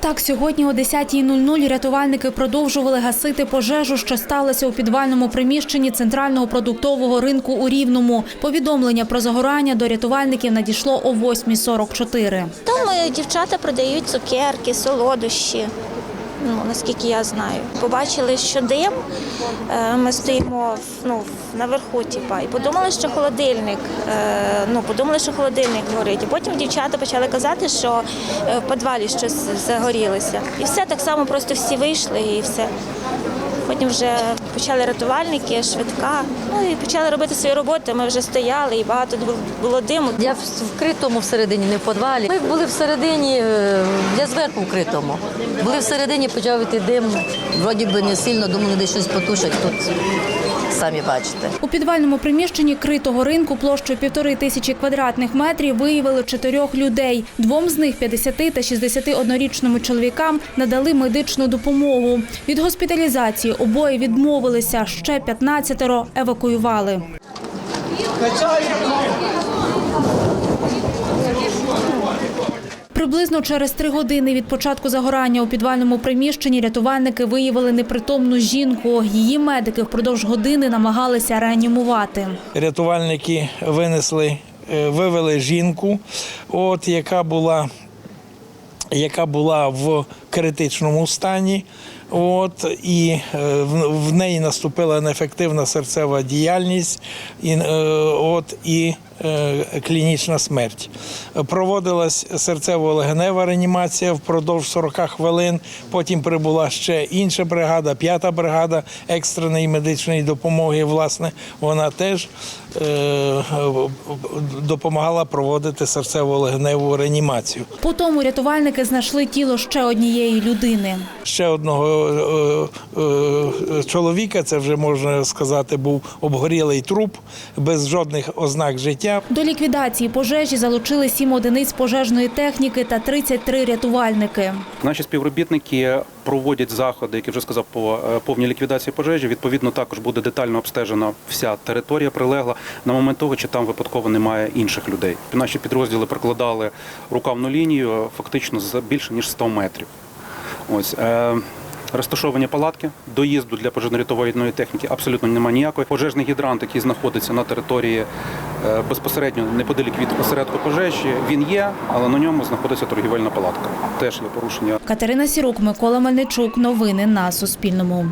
Так, сьогодні о 10.00 рятувальники продовжували гасити пожежу, що сталося у підвальному приміщенні центрального продуктового ринку у Рівному. Повідомлення про загорання до рятувальників надійшло о 8.44. Там е, дівчата продають цукерки, солодощі. Ну, наскільки я знаю. Побачили, що дим, е, ми стоїмо ну, наверху, типа, і подумали, що холодильник, е, ну, подумали, що холодильник горить. І потім дівчата почали казати, що е, в підвалі щось загорілося. І все так само просто всі вийшли і все. Потім вже почали рятувальники, швидка. Ну і почали робити свою роботу. Ми вже стояли і багато було- диму. Я в вкритому всередині, не в підвалі. Ми були всередині, е, я зверху вкритому. Були всередині, почав іти дим. Вроді би не сильно, думали, десь щось потушать. Тут самі бачите. У підвальному приміщенні критого ринку площею півтори тисячі квадратних метрів виявили чотирьох людей. Двом з них 50 та 61-річному чоловікам надали медичну допомогу. Від госпіталізації обоє відмовилися. Ще 15 евакуювали. Приблизно через три години від початку загорання у підвальному приміщенні рятувальники виявили непритомну жінку. Її медики впродовж години намагалися реанімувати. рятувальники винесли, е, вивели жінку, от, яка була яка була в критичному стані. От, і е, в, неї наступила неефективна серцева діяльність і, е, от, і е, клінічна смерть. Проводилась серцево-легенева реанімація впродовж 40 хвилин. Потім прибула ще інша бригада, п'ята бригада екстреної медичної допомоги. Власне, вона теж допомагала проводити серцево-легеневу реанімацію. По тому рятувальники знайшли тіло ще однієї людини. Ще одного е, е, чоловіка, це вже можна сказати, був обгорілий труп без жодних ознак життя. До ліквідації пожежі залучили сім одиниць пожежної техніки та 33 рятувальники. Наші співробітники проводять заходи, які вже сказав по е, повній ліквідації пожежі. Відповідно, також буде детально обстежена вся територія прилегла на момент того, чи там випадково немає інших людей. Наші підрозділи прокладали рукавну лінію фактично з більше ніж 100 метрів. Ось. Е, Розташовані палатки, доїзду для пожежно-рятувальної техніки абсолютно немає ніякої. Пожежний гідрант, який знаходиться на території е, безпосередньо неподалік від осередку пожежі, він є, але на ньому знаходиться торгівельна палатка. Теж є порушення Катерина Сірук, Микола Мельничук. Новини на Суспільному.